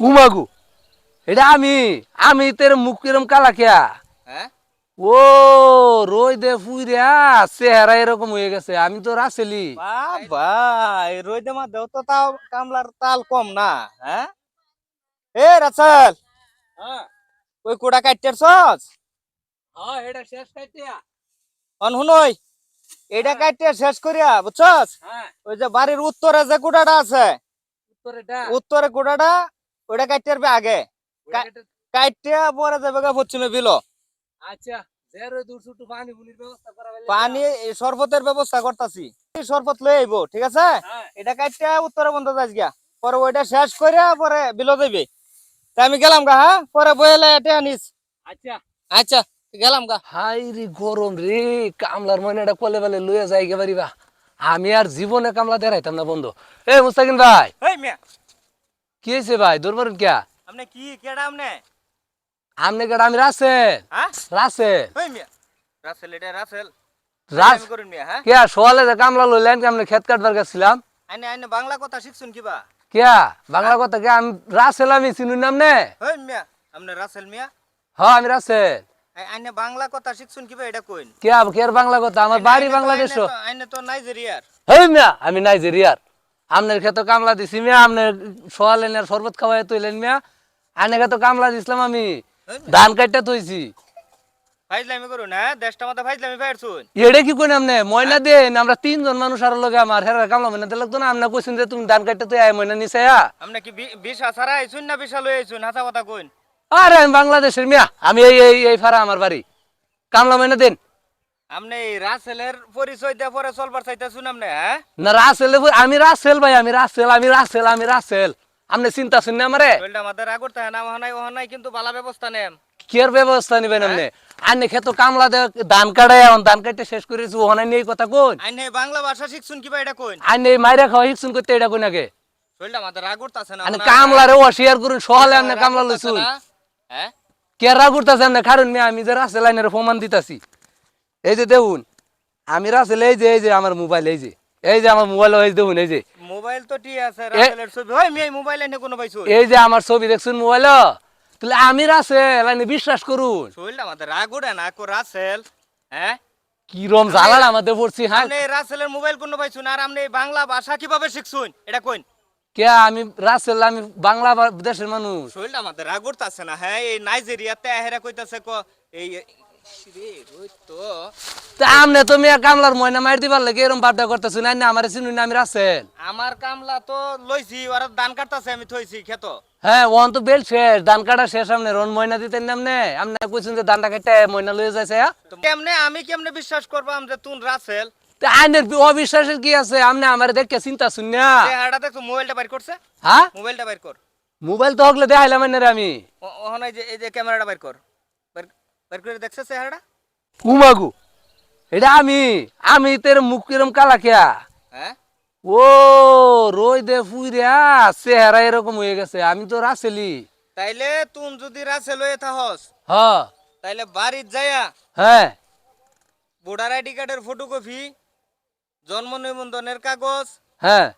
উমাগু এটা আমি আমি তোর মুখ কিরম কালা খেয়া হ্যাঁ? ও রই দে ফুইরা চেহারা এরকম হয়ে গেছে আমি তো রাসেলি বাবা দে রোদে মধ্যেও তো তাও কামলার তাল কম না হ্যাঁ? এ রাসেল! ওই কুড়া কাটতের সস হ্যাঁ এটা শেষ কাটিয়া অন হুনই এটা কাটতে শেষ করিয়া বুঝছস? হ্যাঁ। ওই যে বাড়ির উত্তরে যে কুড়াটা আছে উত্তর উত্তরে কুড়াটা ওইটা কাটতে পারবে আগে। কাটতে পরে যাবে গা পশ্চিমে বিলো। আচ্ছা পানি বুনির ব্যবস্থা করা হইলে পানি এই শরবতের ব্যবস্থা করতাছি। এই শরবত লই আইবো ঠিক আছে? হ্যাঁ। এটা কাটতে উত্তরে বন্ধ যাস গিয়া। পরে ওইটা শেষ করে পরে বিলো দেবে। তা আমি গেলাম গা হ্যাঁ? পরে বইলে এটা আনিস। আচ্ছা। আচ্ছা গেলাম গা। হাই রে গরম রে কামলার ময়নাটা কোলে বেলে লইয়া যাই গে পারিবা আমি আর জীবনে কামলা দেখাইতাম না বন্ধু। এ মুস্তাকিন ভাই। হেই মিয়া। কি হয়েছে ভাই? দৌড় কিয়া? আপনি কি কেডা আমনে? আমনে কেডা? আমি রাসেল। হ্যাঁ? রাসেল। হেই মিয়া। রাসেল এটা রাসেল। রাস করুন মিয়া হ্যাঁ? কিয়া সোয়ালে যে কামলা লইলেন কেমনে খেত কাটবার গেছিলাম? আইনে আইনে বাংলা কথা শিখছুন কিবা? কিয়া বাংলা কথা কে আমি রাসেল আমি চিনুন নাম নে হেই মিয়া আপনি রাসেল মিয়া? হ আমি রাসেল। আইনে বাংলা কথা শিখছুন কিবা এটা কইন। কিয়া কিয়ার বাংলা কথা? আমার বাড়ি বাংলাদেশ আইনে তো নাইজেরিয়ার। হেই মিয়া আমি নাইজেরিয়ার। আমনের খেতো কামলা দিছি মিয়া আমনের সোয়ালেন আর শরবত খাওয়াই তৈলেন মিয়া। আনে খেতো কামলা দিছিলাম আমি। ধান কাটতে তৈছি ফাইজলামি করুন হ্যাঁ দেশটা মাথা ফাইজলামি ফাইরছুন। এড়ে কি কই আমনে? ময়না দেন আমরা তিনজন মানুষ আর লগে আমার হেরা কামলা ময়না দিলাক তো না? আমনা কইছেন যে তুমি ধান কাটতে তুই আয় ময়না নিছে আ। আপনি কি বিশা সারা আইছুন না বিশা লই আইছুন? হাসা কথা কইন। আরে আমি বাংলাদেশের মিয়া আমি এই এই এই ফারা আমার বাড়ি। কামলা ময়না দেন। আপনি রাসেলের পরিচয় দিয়ে পরে চলবার চাইতেছুন আপনি হ্যাঁ? না রাসেল আমি রাসেল ভাই আমি রাসেল আমি রাসেল আমি রাসেল। আপনি চিন্তা শুন আমারে? করতে না ওহানাই ওহানাই কিন্তু বালা ব্যবস্থা কিয়ার ব্যবস্থা নিবেন আপনি আনে খেতো কামলা দে ধান কাটায় এখন ধান কাটতে শেষ করেছি ওখানে নিয়ে কথা কোন আইনে বাংলা ভাষা শিখছুন কিবা এটা মাইরা খাওয়া করতে এটা কোন আগে? না আনে কামলা রে অশিয়ার করুন সহলে আপনি কামলা লইছুন। হ্যাঁ? কে আপনি কারণ আমি যে রাসেল লাইনের প্রমাণ দিতাছি। এই যে দেখুন আমি রাসেল এই যে এই যে আমার মোবাইল এই যে এই যে আমার মোবাইল এই যে দেখুন এই যে। মোবাইল তো ঠিক আছে রাসেলের ছবি। হয় মি মোবাইল এনে কোনো পাইছো এই যে আমার ছবি দেখছুন মোবাইল? তাহলে আমি রাসেল আপনি বিশ্বাস করুন। শরীরটা মাথায় রাগ উঠে না কো রাসেল হ্যাঁ? কিরম জ্বালান আমাদের পড়ছি হ্যাঁ? রাসেলের মোবাইল কোনো পাইছুন আর আপনি বাংলা ভাষা কীভাবে শিখছুন? এটা কইন। কে আমি রাসেল আমি বাংলা দেশের মানুষ। শরীরটা মাথায় রাগ না হ্যাঁ? এই নাইজেরিয়াতে হেরা কইতাছে ক এই তো তা আমনে তো মিয়া কামলার ময়না মার দিবার লাগে এরম বাড্ডা করতেছ না না আমার চিনুন না আমি রাসেল। আমার কামলা তো লইছি ওরা ধান কাটতাছে আমি থইছি খেত। হ্যাঁ ওন তো বেল শেষ ধান কাটা শেষ আমনে রন ময়না দিতেন নামনে আমনে। কইছেন যে ধানটা কেটে ময়না লয়ে যাইছে হ্যাঁ? কেমনে আমি কেমনে বিশ্বাস তুন রাসেল? তা আইনের অবিশ্বাসের কি আছে? আমনে আমার দেখে চিন্তা শুন না। মোবাইলটা বাইর করছে? হ্যাঁ? মোবাইলটা বাইর কর। মোবাইল তো হকলে দেখাইলাম রে আমি। যে এই যে ক্যামেরাটা বাইর কর। বাইর করে দেখছে চেহারাটা? উমাগু এটা আমি আমি তোর মুখ কিরম কালা খেয়া হ্যাঁ? ও রই দে ফুইরা চেহারা এরকম হয়ে গেছে আমি তো রাসেলি। তাইলে তুন যদি রাসেল হয়ে থাহস হ। তাইলে বাড়ির যায়া হ্যাঁ। ভোটার আইডি কার্ডের ফটোকপি জন্ম নিবন্ধনের কাগজ হ্যাঁ।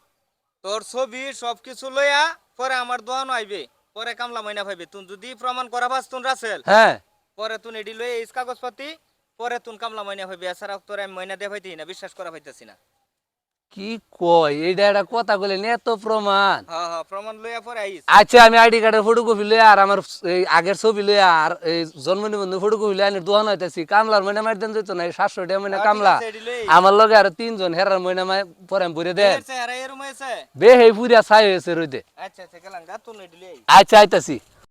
তোর ছবি সবকিছু লইয়া পরে আমার দোয়ানো আইবে পরে কামলা মাইনা পাইবে তুমি যদি প্রমাণ করা পাস তুন রাসেল হ্যাঁ। পরে তুন এডি লই এই কাগজপাতি পরে তুন কামলা মাইনা পাইবে এছাড়া তোর আমি মাইনা দিয়ে পাইতেই না বিশ্বাস করা পাইতেছি না। কি কয়? এইটা একটা কথা কইলে এত প্রমাণ। হ্যাঁ হ্যাঁ প্রমাণ লইয়া পরে আইস। আচ্ছা আমি আইডি কার্ডের ফটো কপি লই আর আমার এই আগের ছবি লই আর এই জন্ম নিবন্ধন ফটো কপি লই আনি দোহান হইতাছি। কামলার ময়না মারি দেন যেত না সাতশো টাকা ময়না হ্যাঁ, কামলা। আছে, আমার লগে আর তিনজন হেরার ময়না মাই পরে আমি ভরে দেন। বে হে পুরিয়া ছাই হয়েছে রইদে আচ্ছা আচ্ছা গেলাম গা লই আচ্ছা আইতাছি।